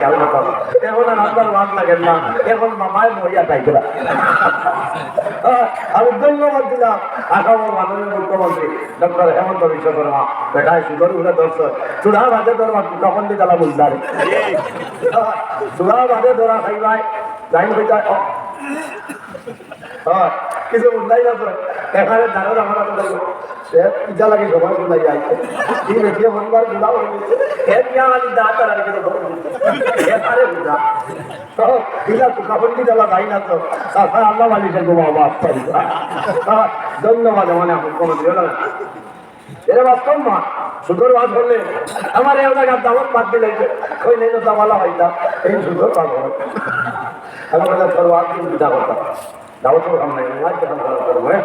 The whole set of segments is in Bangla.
এখন আর আপনার ভাগ লাগেন না এখন মামায় মরিয়া টাইপেরা আমি ধন্যবাদ দিলাম আসামের মাননীয় মুখ্যমন্ত্রী ডক্টর হেমন্ত বিশ্ব শর্মা বেটায় সুন্দর উঠে দর্শক চূড়া বাদে ধরবা তখন দিয়ে তালা বুঝদারে চূড়া বাদে ধরা খাইবাই যাই হয়, কিছু বুঝলাই না এখানে জানো আমার সে পিজা লাগে সবার বুঝলাই যায় কি বেশি মনবার বুঝা হয়ে গেছে। হে পিয়া আলি দা তারা রেখে তো পারে বুঝা তো পিজা তো কাপড় কি দেওয়া যায় না তো। সাফা আল্লাহ মালি সে গোমা বাপ পারি ধন্যবাদ মানে মুখ্যমন্ত্রী হলো না এরা বাস্তব মা সুন্দর বাস করলে আমার এই জায়গার দামত বাদ দিলে কই নেই তো দামালা হইতাম এই সুন্দর বাস আমি বলে তোর বাদ করতাম দাওয়াত করতাম না এই করব হ্যাঁ?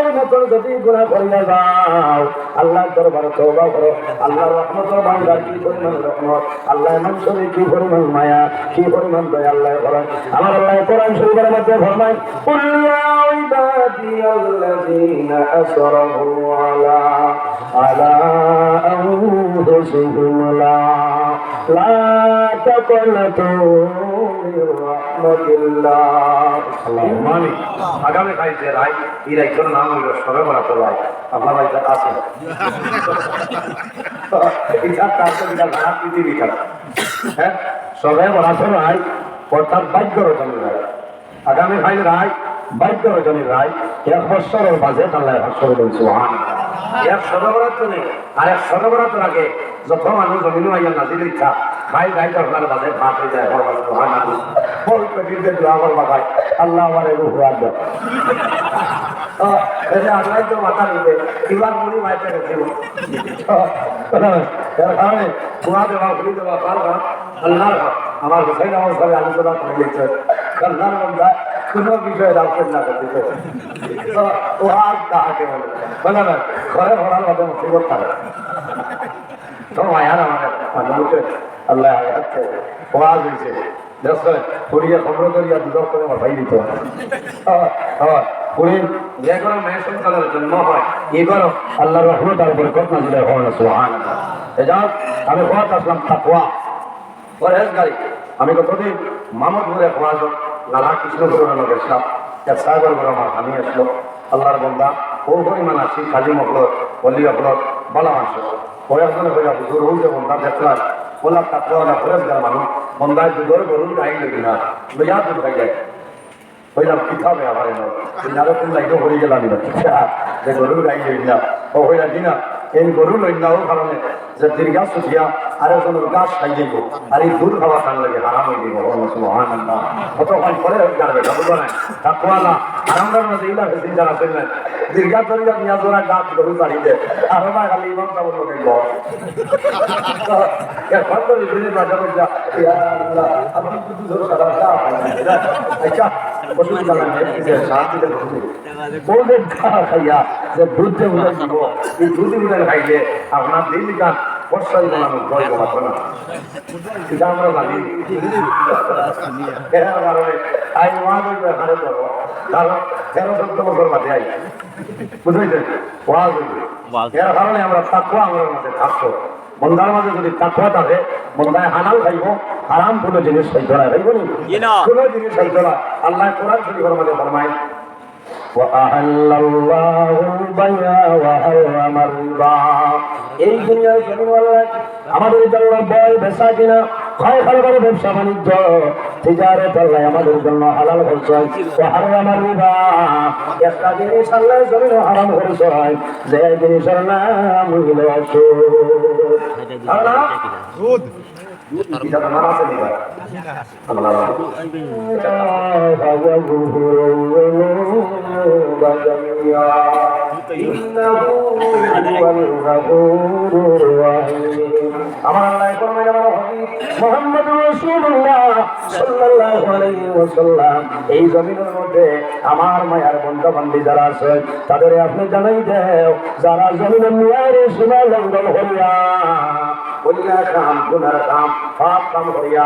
মতন যদি গুণা করিয়া যাও আল্লাহ দরবার তওবা করো। আল্লাহর রহমতের বান্দার কি পরিমাণ রহমত? আল্লাহ মানুষের কি পরিমাণ মায়া, কি পরিমাণ দয়া আল্লাহ করেন আমার আল্লাহ কোরআন শরীফের মধ্যে ফরমায়, কুল ইয়া ইবাদিয়াল্লাযীনা আসরাফু আলা আলা আনফুসিহিম লা আমিন আগামী খাইছে রাই এই নাম হইল সবে আপনার বাড়িতে আছে? এটা তার তো পৃথিবী হ্যাঁ সবে রাই অর্থাৎ রচনী আগামী রায় বাক্য রচনী রায়, এক বৎসরের মাঝে তাল্লাহ ভাষ্য বলছে এক সদবরাত্র নেই আর এক সদবরাত্র আগে যত মানুষ জমিন আইয়া নাজির ইচ্ছা খাই গাই আপনার বাজে ভাত হয়ে যায় হর বাজে মহান আলু বল পেটিতে দোয়া করবা, ভাই। আল্লাহ আমার এগো হুয়ার দেয় আল্লাহ তো মাথা নিবে। কিবার মুড়ি মাইতে গেছিল এর কারণে কুয়া দেওয়া খুলি দেওয়া কার আল্লাহর ঘর। আমার হুসাইন আমার সাথে আলোচনা করে দিচ্ছে আল্লাহর কোনো বিষয়ে রাখছেন না ও আর তাহাকে বলে বলে না, ঘরে ভরার মতো মুসিবত থাকে তো মায়ার আমার মানুষে আল্লাহ আছে ওয়াজ হয়েছে পুরিয়া খবর করিয়া দুদক করে মাথাই দিত। পুরী যে কোনো মেয়ে সন্তানের জন্ম হয়, এবারও আল্লাহর রহমত আর বরকত নাজিলে হন সুবহান এজাজ আমি হওয়াত আসলাম তাকওয়া। পরহেজগারি। আমি কতদিন মামদপুরে খোয়াজ লালা কৃষ্ণপুর গেছিলাম এক সাহেবের ঘর আমার আমি আসলো। আল্লাহর বন্দা, ও পরিমাণ আসি কাজী মহলত বলি হলত বলা ও একজনে হইয়া হুজুর হই যে বন্দা দেখলাম বললাম তাকওয়া না পরহেজগার মানুষ। বন্দায় দুধর গরুর গাই লই না, লইয়া দুধ খাই যায় হইলাম কিতাবে আবার এলো নারো কোন লাইটো হয়ে গেলাম যে গরুর গাই লই না। ও হইলা দিনা, এই গরু লই কারণে, যে দীর্ঘা সুঠিয়া আর একজনের গাছ খাই যাইব আর এই দুধ খাওয়া কান লাগে, হারাম হয়ে মহানন্দা কতক্ষণ পরে গাড়বে বুঝো না তাকুয়া না আরামদার মধ্যে ইলা ফেসিন যারা ফেললেন দীর্ঘা তরিয়া নিয়া জোড়া গাছ গরু দে। আর ওরা খালি ইমাম সাবন লোকে গড় এখন তো বিভিন্ন রাজা বলছা আপনি কিন্তু ধরো সাদা আচ্ছা দিব আপনার দিন গান বর্ষায় বানানো ভয় বানাতো না এটা আমরা জানি এর কারণে আই ওয়াজ হইবে এখানে যাবো কারণ তেরো চোদ্দ বছর বাদে আই বুঝেছেন ওয়াজ হইবে এর কারণে আমরা তাকুয়া আমাদের মাঝে থাকতো বন্ধার মাঝে যদি তাকুয়া থাকে বন্ধায় হানাল খাইব হারাম কোনো জিনিস খাইতো না খাইব নি কোনো জিনিস খাইতো না আল্লাহ কোরআন শরীফের মধ্যে ফরমায় وأحل الله البيع وحرم الربا এই দুনিয়ার জমিওয়ালা আমাদের জন্য বয় বেচা কিনা ক্ষয় খালবার ব্যবসা বাণিজ্য, তিজারত আল্লাহ আমাদের জন্য হালাল করছে ও হারাম রিবা, একটা জিনিস আল্লাহ জমিন হারাম করছে, যে জিনিসের নাম হইল সুদ আর এই জমিনের মধ্যে আমার মায়ার বন্ধু বান্ধবী যারা আছে তাদের আপনি জানাই দেও যারা জমিনের মিয়ার সীমা লঙ্ঘন হইয়া বলিয়া কাম গুনার কাম পাপ কাম করিয়া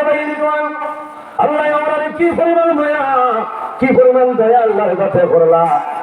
আল্লাহ আমার কি পরিমাণ দয়া কি পরিমাণ দয়া আল্লাহর কাছে করলা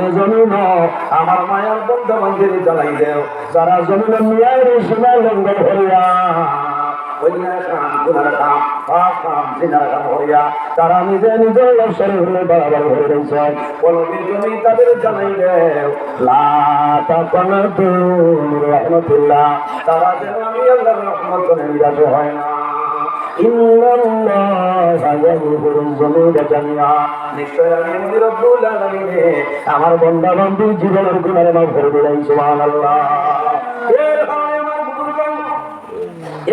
আপনি জমিন আমার মায়ার বন্ধু মন্দিরে জানাই দেও। যারা জমিন মিয়ার সীমা লঙ্ঘন হইয়া তারা নিজে নিজে লক্ষ্যের হলে বাড়াবাড়ি হয়ে রাহমাতিল্লাহ, তারা যেন আমি আল্লাহর রহমত হয় না। আমার বন্ধা বন্ধু জীবনের গুণারে মা ভরে দিলাই সুবহানাল্লাহ।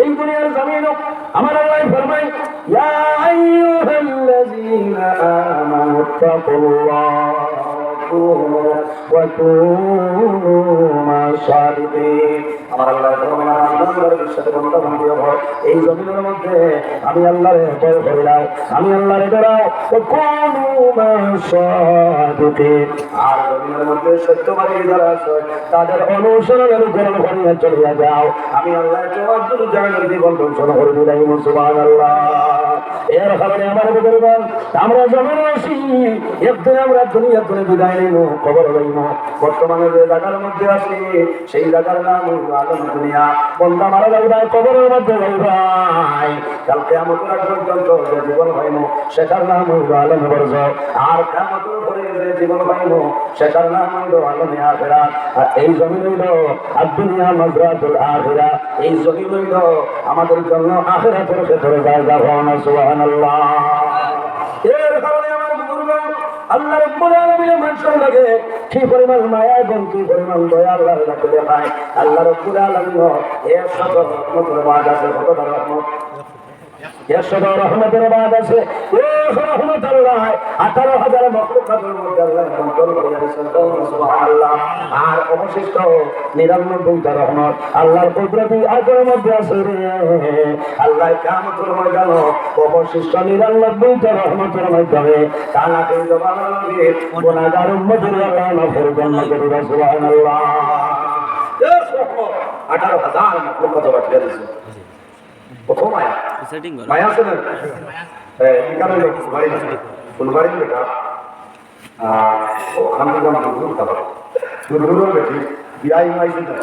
এই দুনিয়ার জমিন আমার আল্লাহ ফরমাই ইয়া আইয়ুহাল্লাযীনা আমার আল্লাহ এই জমিনের মধ্যে আমি আল্লাহরে আর জমিনের মধ্যে তাদের অনুসরণের গ্রহণ করিয়া চলিয়া যাও আমি আল্লাহ তোমার জন্য জীবন ধ্বংসন করে দিলাই মুসলমান আল্লাহ এর কারণে আমার বুজুর্গন আমরা জমিনে আসি একদিন আমরা দুনিয়া করে বিদায় নিব, খবর লইব। বর্তমানে যে জায়গার মধ্যে আছি, সেই জায়গার নাম আলম দুনিয়া। বন্ধা মারা যাইবাই কবরের মধ্যে যাইবাই কালকে আমাদের পর্যন্ত যে জীবন হইব সেটার নাম হইল আলম বর্জ। আর কামতের পরে যে জীবন হইব সেটার নাম হইল আলমে আখেরা। আর এই জমিন হইল আদুনিয়া মাজরাতুল আখিরা। এই জমিন হইল আমাদের জন্য আখিরাতের ক্ষেত্রে জায়গা হওয়া সুবহানাল্লাহ। এর কারণে আমার বুজুর্গগণ আল্লাহ রব্বুল আলামিনের মানুষের লাগে কি পরিমাণ মায়া এবং কি পরিমাণ দয়া আল্লাহর কাছে দেখায়। আল্লাহ রব্বুল আলামিন এর বাদ আছে রহমত। এরশদ রহমতের বাদ আছে। আঠারো মধ্যে আছে রে। আল্লাহ কামতের ময়দান অবশিষ্ট নিরানব্বইটা রহমতের মাধ্যমে কানা কিন্তু বাংলা উম্মতের আল্লাহ মাফের জন্য করে সুবহানাল্লাহ। আঠারো হাজার বাটিয়ে দিয়েছে প্রথম আয়া সেটিং করো মায়া আছে না হ্যাঁ এখানে লোক ফুলবাড়ি ফুলবাড়ি বেটা ওখান থেকে আমার দূর খাবার দূর বেটি বিয়াই মাইছে না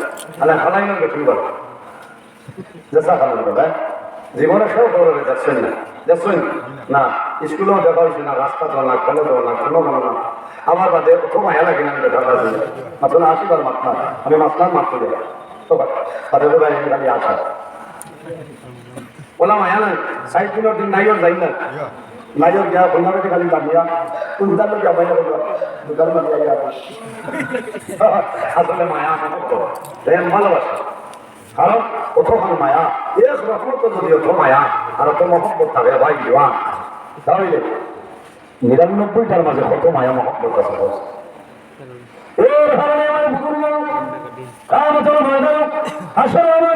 আলা খালাই না বেটি বল জেসা খালাম দাদা জীবনে কেউ করে যাচ্ছেন না যাচ্ছেন না স্কুলেও দেখা হয়েছে না রাস্তা তো না কলেজও না কোনো ভালো না আমার বাদে খুব মায়া লাগে না দেখা আছে মাত্র আসিবার মাত্রা আমি মাত্রার মাত্র দেবো তো তাদের বাইরে খালি আসা ওলা মায়া নাই সাইড দিনের দিন নাইর যাই না। নাইর গিয়া বন্ধা বেটে খালি দাঁড়িয়া উল্টার লোক যাবাই না বলবা দুটার মধ্যে যাই আসলে মায়া আমার প্রেম ভালোবাসা। কারণ কতক্ষণ মায়া। এক রকম তো যদি অত মায়া আর অত মহব্বত থাকে ভাই দিওয়ান তাহলে নিরানব্বইটার মাঝে কত মায়া মহব্বত আছে এর কারণে আমার বুজুর্গ কামতের ময়দান আসলে আমার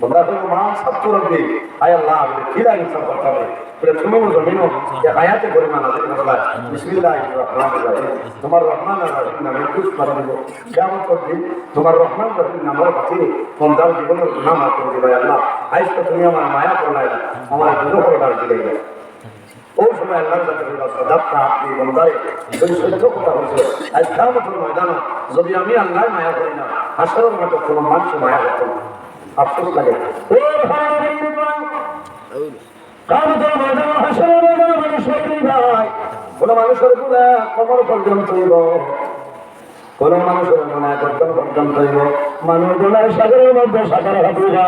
বন্ধা তো মহান সত্য রব্বি আয় আল্লাহ খিলা ইনসান করতে হবে? বলে তুমি মতো মিনো যে হায়াতে করে মানা দেখে বলা বিসমিল্লাহির রহমানির রহিম। তোমার রহমান আর রহিম নামে খুশ করে দেব কিয়ামত করতে তোমার রহমান রহিম নামের কাছে বন্দার জীবনের নাম আর করে দিবে আল্লাহ। আজ তো তুমি আমার মায়া করলাই আমার দুটো করে দিলে। ওই সময় বলল সদাপ্তা আপনি বন্দারে তুমি সত্য কথা বলছো। আজ কিয়ামতের ময়দানে যদি আমি আল্লাহর মায়া করি না, হাসরের মতো কোনো মানুষ মায়া করতো আফসোস লাগে ও কামতের ময়দান হাসরের ময়দান মানুষ হইতেই ভাই। কোন মানুষের গুণা কবর পর্যন্ত হইব। কোন মানুষের গুণা কর্তন পর্যন্ত হইব। মানুষ গুণায় সাগরের মধ্যে সাগর হাবিবা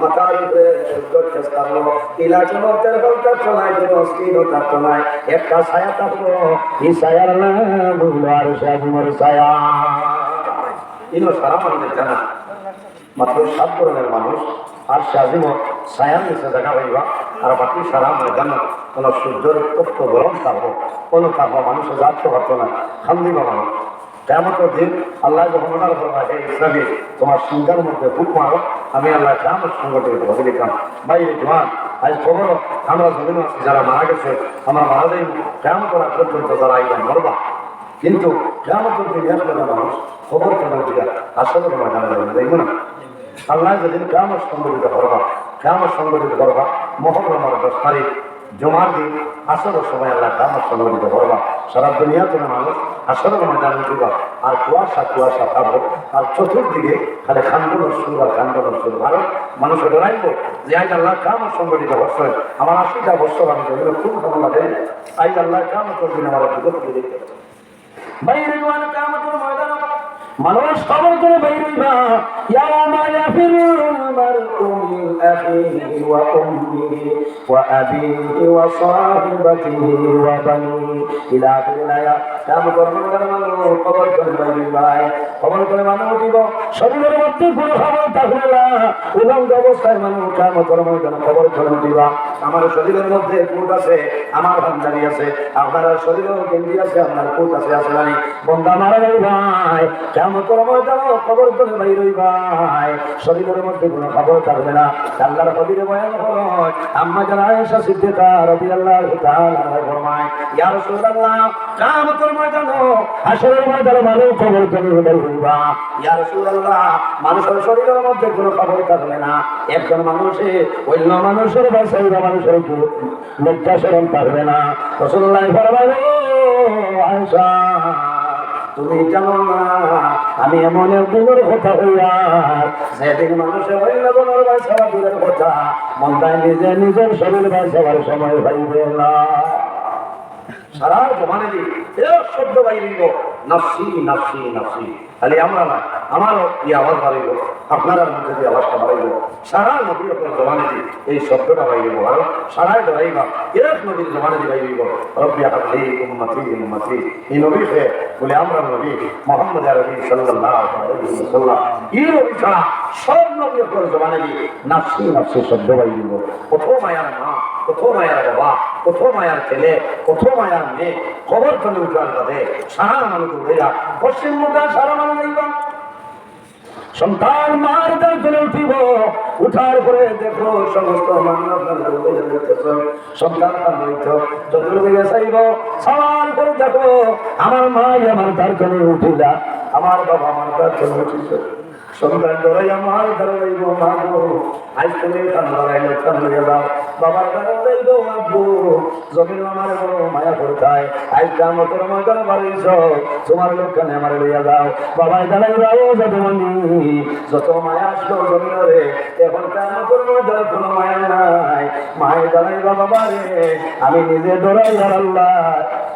মাথার উপরে সূর্য চেষ্টা হলো। ইলাচন তের হলটা চলায়, যেন অস্থির থাকতো নাই একটা ছায়া থাকল, এই ছায়ার নাম আর সাজিমর ছায়া। মাত্র সাত ধরনের মানুষ। আর সাজিম ছায়ার নিচে দেখা পাইবা আর বাকি সারা ময়দান কোন সূর্যের তত্ত্ব গরম থাকব কোনো থাকব মানুষের যাচ্ছে পারতো না। খান্দিবা মানুষ। কেমন দিন আল্লাহ যখন ওনার হে ইসলামী তোমার সিংহার মধ্যে বুক মারো। আমি আল্লাহ কেমন সংগঠিত ভাবে লিখলাম। ভাই জোয়ান, আজ খবর আমরা জমিন আছি, যারা মারা গেছে, আমরা মারা যাই কেমন করা পর্যন্ত যারা আইলাম মরবা। কিন্তু কেমন করতে মানুষ খবর কেন আসলে তোমার জানা যাবে না। আল্লাহ যেদিন কেমন সংগঠিত করবা কেমন সংগঠিত করবা, মহরমার দশ তারিখ, জমার দিন আসলে সময় আল্লাহ কেমন সংগঠিত করবা। সারা দুনিয়া তুমি মানুষ আসলে তোমার জানা দিবা আর কুয়াশা কুয়াশা থাকব আর চতুর্দিকে খালি খান্ডনের সুর আর খান্ডনের সুর। ভারত মানুষের ডরাইব যে, আজ আল্লাহ কেমন সংগঠিত বছর আমার আশিটা বছর আমি যেগুলো খুব লাগে আজ আল্লাহ কেমন করবেন আমার বিগত বাইরে কামতের ময়দান মানুষ খবর করে বাইরিবা ইয়ামা ইয়াফিরুল মারউ উম্মিহি ওয়া আবিহি ওয়া সাহিবাতিহি ওয়া বানি ইলা আখিরিনা কামতের ময়দান মানুষ খবর করে বাইরিবা খবর করে মানুষ উঠিব শরীরের মধ্যে কোনো খবর থাকবে না উলঙ্গ অবস্থায় মানুষ কামতের ময়দান খবর করে উঠিবা আমার শরীরের মধ্যে কুট আছে, আমার ভান্ডারি আছে, আপনার শরীরেও গেঞ্জি আছে, আপনার কুট আছে আছে নাই। বন্ধা মারা যাই ভাই। কেমন তোর ময়দান খবর করে ভাই রই ভাই শরীরের মধ্যে কোনো খবর থাকবে না। আল্লাহর কবিরে বয়ান হলো, আম্মা সিদ্দিকা রাদিয়াল্লাহু তাআলা ফরমায়, ইয়া রাসূলুল্লাহ কিয়ামতের ময়দান, হাশরের ময়দানে মানুষ খবর ভাই রইবা ইয়া রাসূলুল্লাহ, মানুষের শরীরের মধ্যে কোনো খবর থাকবে না। একজন মানুষে, অন্য মানুষের বাসায় মানুষের লজ্জা শরম পারবে না। রাসূলুল্লাহ ফরমায় আয়েশা তুমি জানো না, আমি এমন একদিনের কথা হইয়া সেদিন মানুষে হইল বলার বাসা দূরের কথা মন্দায় নিজে নিজের শরীর বাঁচাবার সময় হইবে না। সারা জমানে দি শব্দ বাইরিব নাফসি খালি আমরা না, আমারও এই আওয়াজ বাড়াইব আপনার মধ্যে যে আওয়াজটা বাড়াইব সারা নবীর আপনার জমানে এই শব্দটা বাইরিব আর সারাই ধরাইবা এক নবীর জমানে দি বাইরিব রব্বি হাবলি উম্মতি উম্মতি। এই নবী সে বলে আমরা নবী মোহাম্মদ আরবি সাল্লাল্লাহু এই নবী ছাড়া সব নবী আপনার জমানে দি নাফসি নাফসি শব্দ বাইরিব প্রথম মায়ার মা প্রথম মায়ার বাবা প্রথম মায়ার ছেলে প্রথম মায়ার মেয়ে, খবর চলে উঠার বাদে সারা মানুষ উঠেরা পশ্চিম মুখা সারা মানুষ এইবা সন্তান উঠিব। উঠার পরে দেখো সমস্ত সন্তান চতুর্দিকে চাইব, সবার করে দেখো আমার মা আমার করে উঠিলা। আমার বাবা আমার করে উঠিছে সন্তান ধরাই আমার ধরাইব মাগো আজ তুমি ধরাইলে খান হয়ে যাও। বাবার ধরাইব আব্বু জমিন আমার বড় মায়া করতায় আজ কাম তোর ময়দান বাড়িছ তোমার লোকখানে আমার লইয়া যাও। বাবাই দাঁড়াই যাও যতমনি যত মায়া আসলো জমিনরে, এখন কাম তোর ময়দান কোনো মায়া নাই। মায়ের দাঁড়াই বাবা রে আমি নিজে ধরাই আল্লাহ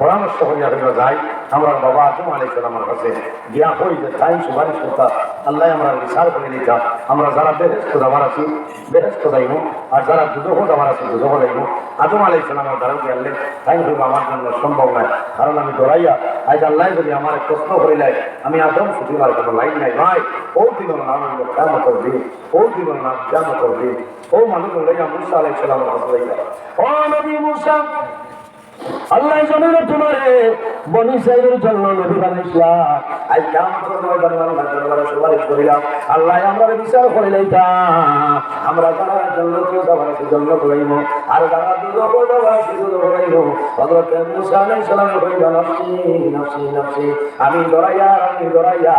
পরামর্শ হইয়া হইয়া যায় আমরা বাবা আজম আলাইছেন আমার কাছে গিয়া হই যে, তাই সুপারিশ করতা, আল্লাহ আমরা বিচার করে নিতাম আমরা যারা বেহেস্ত যাবার আছি বেহেস্ত যাইব আর যারা দুদহ যাবার আছি, দুদহ যাইব আজম আলাইছেন আমার দ্বারা গিয়ে তাই হইব আমার জন্য সম্ভব নয়। কারণ আমি দৌড়াইয়া আজ আল্লাহ যদি আমার প্রশ্ন করিলাই আমি আদম সুতিবার কোনো লাইন নাই। ভাই, ও দিন নাম কেমতর দিন। ও দিন নাম কেমতর দিন। ও মানুষ লইয়া মুসা আলাইসালাম ও নবী মুসা আল্লাহ জমিনে তোমারে বনি সাইদের জন্য নবী বানাইছিলাম আজ কাম করে ময়দানে আল্লাহ দরবারে সুপারিশ করিলাম। আল্লাহ আমরা বিচার করে লইতাম আমরা যারা জন্য কেউ আছে জন্য করাইব। আর যারা দুধ যাবার আছে দুধ করাইব। হযরত মুসা আলাইহিস সালাম কইবা নফসি নফসি নফসি। আমি দরাইয়া আমি দরাইয়া